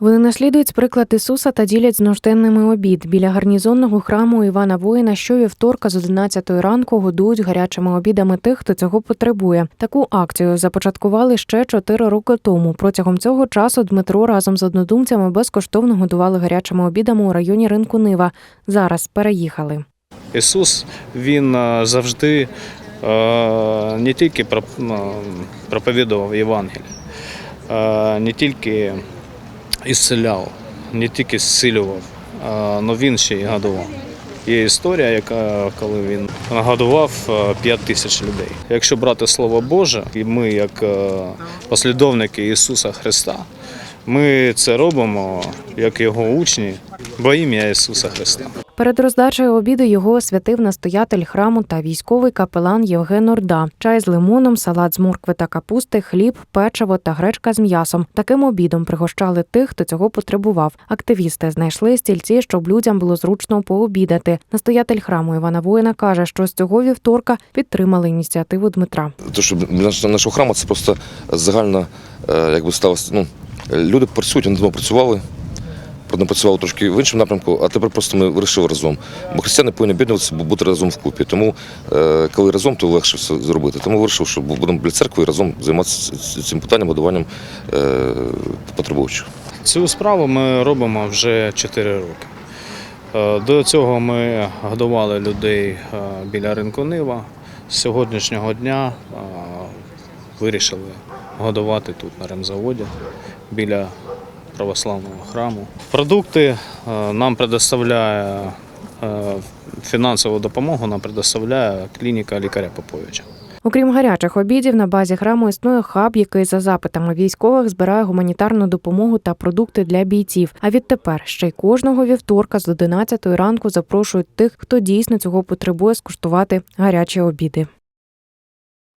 Вони наслідують приклад Ісуса та ділять з нужденними обід. Біля гарнізонного храму Івана Воїна щовівторка з 11 ранку годують гарячими обідами тих, хто цього потребує. Таку акцію започаткували ще 4 роки тому. Протягом цього часу Дмитро разом з однодумцями безкоштовно годували гарячими обідами у районі ринку Нива. Зараз переїхали. Ісус Він е, завжди е, не тільки е, проповідував Євангеліє, е, не тільки ісцеляв, не тільки зцілював, але він ще й годував. Є історія, яка коли він нагадував 5 тисяч людей. Якщо брати Слово Боже, і ми, як послідовники Ісуса Христа, ми це робимо як його учні, во ім'я Ісуса Христа. Перед роздачею обіду його освятив настоятель храму та військовий капелан Євген Орда. Чай з лимоном, салат з моркви та капусти, хліб, печиво та гречка з м'ясом. Таким обідом пригощали тих, хто цього потребував. Активісти знайшли стільці, щоб людям було зручно пообідати. Настоятель храму Івана Воїна каже, що з цього вівторка підтримали ініціативу Дмитра. То, що наш- нашого храму це просто загальна, е, як би сталося. Ну, люди працюють, вони давно працювали, працювали трошки в іншому напрямку, а тепер просто ми вирішили разом. Бо християни повинні об'єднуватися, бо бути разом вкупі. Тому, е, коли разом, то легше все зробити. Тому вирішив, що будемо біля церкви разом займатися цим питанням, годуванням е, потребуючих. Цю справу ми робимо вже 4 роки. Е, До цього ми годували людей біля ринку Нива. З сьогоднішнього дня вирішили годувати тут на ремзаводі біля православного храму. Продукти е, нам предоставляє е, фінансову допомогу нам предоставляє клініка лікаря Поповича. Окрім гарячих обідів, на базі храму існує хаб, який за запитами військових збирає гуманітарну допомогу та продукти для бійців. А відтепер ще й кожного вівторка з 11 ранку запрошують тих, хто дійсно цього потребує скуштувати гарячі обіди.